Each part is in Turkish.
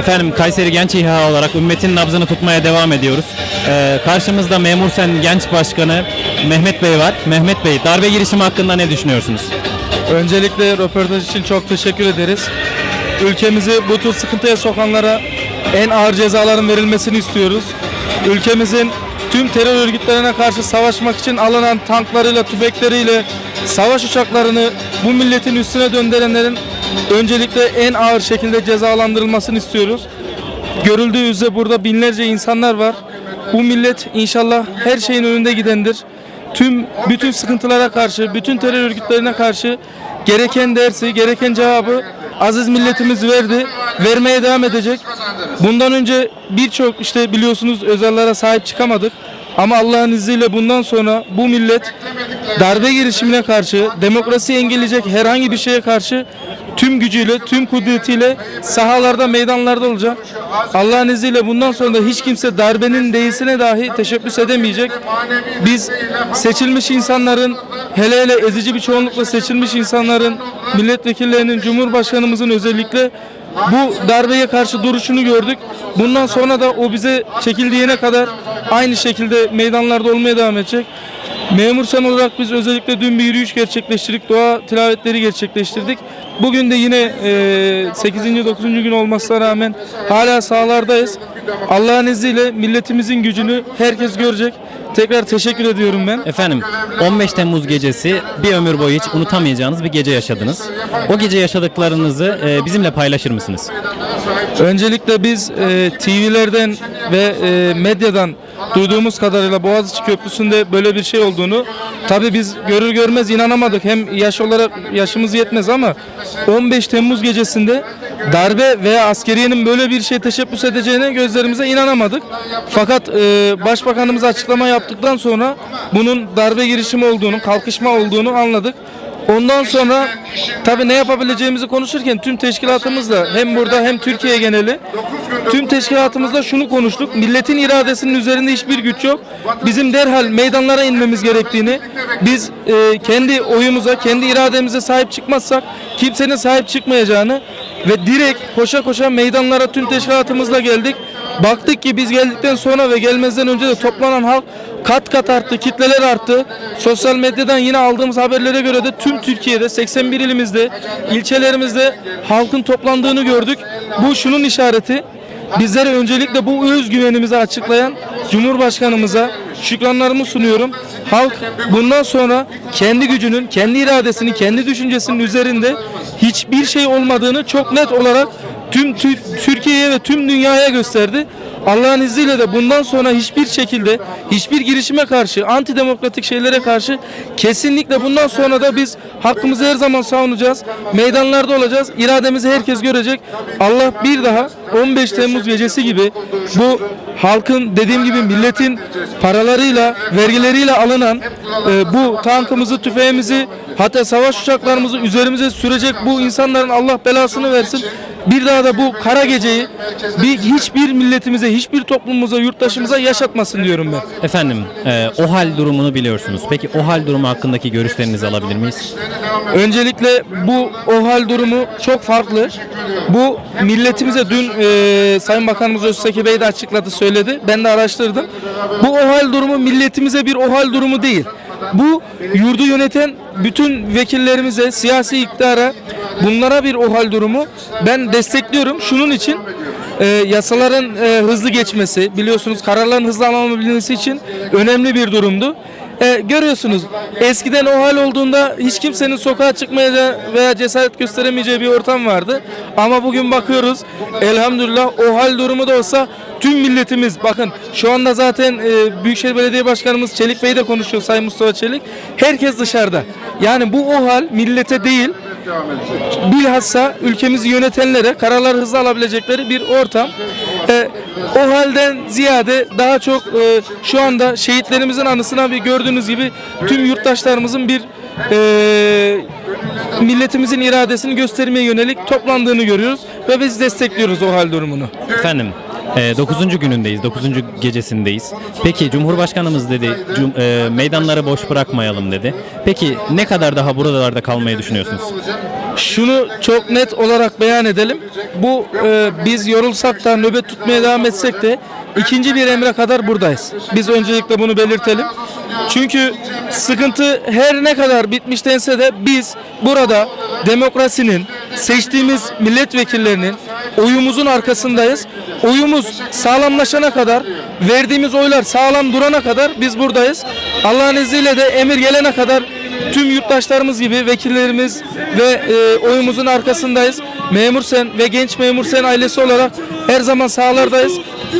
Efendim Kayseri Genç İHA olarak ümmetin nabzını tutmaya devam ediyoruz. Ee, karşımızda Memur Sen Genç Başkanı Mehmet Bey var. Mehmet Bey darbe girişimi hakkında ne düşünüyorsunuz? Öncelikle röportaj için çok teşekkür ederiz. Ülkemizi bu tür sıkıntıya sokanlara en ağır cezaların verilmesini istiyoruz. Ülkemizin tüm terör örgütlerine karşı savaşmak için alınan tanklarıyla, tüfekleriyle, savaş uçaklarını bu milletin üstüne döndürenlerin öncelikle en ağır şekilde cezalandırılmasını istiyoruz. Görüldüğü üzere burada binlerce insanlar var. Bu millet inşallah her şeyin önünde gidendir. Tüm bütün sıkıntılara karşı, bütün terör örgütlerine karşı gereken dersi, gereken cevabı aziz milletimiz verdi. Vermeye devam edecek. Bundan önce birçok işte biliyorsunuz özellere sahip çıkamadık. Ama Allah'ın izniyle bundan sonra bu millet darbe girişimine karşı, demokrasiyi engelleyecek herhangi bir şeye karşı tüm gücüyle, tüm kudretiyle sahalarda, meydanlarda olacak. Allah'ın izniyle bundan sonra da hiç kimse darbenin değilsine dahi teşebbüs edemeyecek. Biz seçilmiş insanların, hele hele ezici bir çoğunlukla seçilmiş insanların, milletvekillerinin, cumhurbaşkanımızın özellikle bu darbeye karşı duruşunu gördük. Bundan sonra da o bize çekildiğine kadar aynı şekilde meydanlarda olmaya devam edecek. Memur sen olarak biz özellikle dün bir yürüyüş gerçekleştirdik. Dua tilavetleri gerçekleştirdik. Bugün de yine e, 8. 9. gün olmasına rağmen hala sahalardayız. Allah'ın izniyle milletimizin gücünü herkes görecek. Tekrar teşekkür ediyorum ben. Efendim 15 Temmuz gecesi bir ömür boyu hiç unutamayacağınız bir gece yaşadınız. O gece yaşadıklarınızı e, bizimle paylaşır mısınız? Öncelikle biz e, TV'lerden ve e, medyadan duyduğumuz kadarıyla Boğaziçi Köprüsü'nde böyle bir şey olduğunu tabi biz görür görmez inanamadık. Hem yaş olarak yaşımız yetmez ama 15 Temmuz gecesinde darbe veya askeriyenin böyle bir şey teşebbüs edeceğine gözlerimize inanamadık. Fakat e, Başbakanımız açıklama yaptıktan sonra bunun darbe girişimi olduğunu, kalkışma olduğunu anladık. Ondan sonra tabii ne yapabileceğimizi konuşurken tüm teşkilatımızla hem burada hem Türkiye geneli tüm teşkilatımızla şunu konuştuk. Milletin iradesinin üzerinde hiçbir güç yok. Bizim derhal meydanlara inmemiz gerektiğini, biz e, kendi oyumuza, kendi irademize sahip çıkmazsak kimsenin sahip çıkmayacağını ve direkt koşa koşa meydanlara tüm teşkilatımızla geldik. Baktık ki biz geldikten sonra ve gelmezden önce de toplanan halk kat kat arttı, kitleler arttı. Sosyal medyadan yine aldığımız haberlere göre de tüm Türkiye'de 81 ilimizde, ilçelerimizde halkın toplandığını gördük. Bu şunun işareti. Bizlere öncelikle bu özgüvenimizi açıklayan Cumhurbaşkanımıza şükranlarımı sunuyorum. Halk bundan sonra kendi gücünün, kendi iradesinin, kendi düşüncesinin üzerinde hiçbir şey olmadığını çok net olarak tüm Tür- Türkiye'ye ve tüm dünyaya gösterdi. Allah'ın izniyle de bundan sonra hiçbir şekilde hiçbir girişime karşı, antidemokratik şeylere karşı kesinlikle bundan sonra da biz hakkımızı her zaman savunacağız. Meydanlarda olacağız. İrademizi herkes görecek. Allah bir daha 15 Temmuz gecesi gibi bu halkın dediğim gibi milletin paralarıyla, vergileriyle alınan e, bu tankımızı, tüfeğimizi hatta savaş uçaklarımızı üzerimize sürecek bu insanların Allah belasını versin. Bir daha da bu kara geceyi bir hiçbir milletimize, hiçbir toplumumuza, yurttaşımıza yaşatmasın diyorum ben. Efendim e, o hal durumunu biliyorsunuz. Peki o hal durumu hakkındaki görüşlerinizi alabilir miyiz? Öncelikle bu o hal durumu çok farklı. Bu milletimize dün e, Sayın Bakanımız Özseki Bey de açıkladı, söyledi. Ben de araştırdım. Bu o hal durumu milletimize bir o hal durumu değil. Bu yurdu yöneten bütün vekillerimize, siyasi iktidara bunlara bir o hal durumu. Ben destekliyorum. Şunun için e, yasaların e, hızlı geçmesi, biliyorsunuz kararların hızlı alınabilmesi için önemli bir durumdu. E, görüyorsunuz eskiden o hal olduğunda hiç kimsenin sokağa çıkmayacağı veya cesaret gösteremeyeceği bir ortam vardı. Ama bugün bakıyoruz elhamdülillah o hal durumu da olsa tüm milletimiz bakın şu anda zaten e, Büyükşehir Belediye Başkanımız Çelik Bey de konuşuyor Sayın Mustafa Çelik. Herkes dışarıda. Yani bu o hal millete değil bilhassa ülkemizi yönetenlere kararlar hızlı alabilecekleri bir ortam. Ee, o halden ziyade daha çok e, şu anda şehitlerimizin anısına bir gördüğünüz gibi tüm yurttaşlarımızın bir e, milletimizin iradesini göstermeye yönelik toplandığını görüyoruz ve biz destekliyoruz o hal durumunu. Efendim E, 9. günündeyiz, 9. gecesindeyiz. Peki Cumhurbaşkanımız dedi, cum- e, meydanları boş bırakmayalım dedi. Peki ne kadar daha buralarda kalmayı düşünüyorsunuz? Şunu çok net olarak beyan edelim. Bu e, biz yorulsak da nöbet tutmaya devam etsek de ikinci bir emre kadar buradayız. Biz öncelikle bunu belirtelim. Çünkü sıkıntı her ne kadar bitmiş dense de biz burada demokrasinin seçtiğimiz milletvekillerinin oyumuzun arkasındayız. Oyumuz sağlamlaşana kadar, verdiğimiz oylar sağlam durana kadar biz buradayız. Allah'ın izniyle de emir gelene kadar tüm yurttaşlarımız gibi vekillerimiz ve e, oyumuzun arkasındayız. Memur Sen ve Genç Memur Sen ailesi olarak her zaman sahalardayız.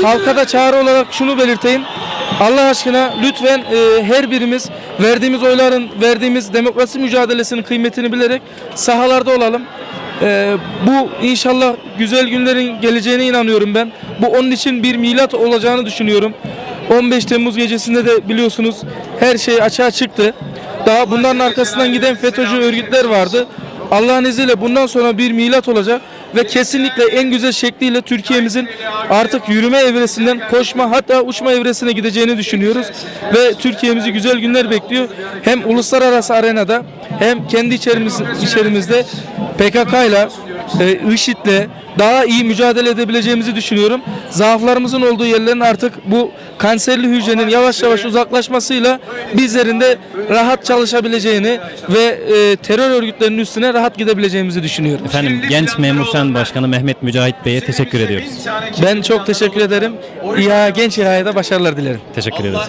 Halka da çağrı olarak şunu belirteyim. Allah aşkına lütfen e, her birimiz verdiğimiz oyların, verdiğimiz demokrasi mücadelesinin kıymetini bilerek sahalarda olalım. E, bu inşallah güzel günlerin geleceğine inanıyorum ben. Bu onun için bir milat olacağını düşünüyorum. 15 Temmuz gecesinde de biliyorsunuz her şey açığa çıktı. Daha bunların arkasından giden FETÖ'cü örgütler vardı. Allah'ın izniyle bundan sonra bir milat olacak ve kesinlikle en güzel şekliyle Türkiye'mizin artık yürüme evresinden koşma hatta uçma evresine gideceğini düşünüyoruz. Ve Türkiye'mizi güzel günler bekliyor. Hem uluslararası arenada hem kendi içerimiz, içerimizde PKK ile e, IŞİD'le daha iyi mücadele edebileceğimizi düşünüyorum. Zaaflarımızın olduğu yerlerin artık bu kanserli hücrenin yavaş yavaş uzaklaşmasıyla bizlerin de rahat çalışabileceğini ve e, terör örgütlerinin üstüne rahat gidebileceğimizi düşünüyorum. Efendim Genç Memur Sen Başkanı Mehmet Mücahit Bey'e teşekkür ediyoruz. Ben çok teşekkür ederim. İHA Genç İHA'ya da başarılar dilerim. Teşekkür ederiz.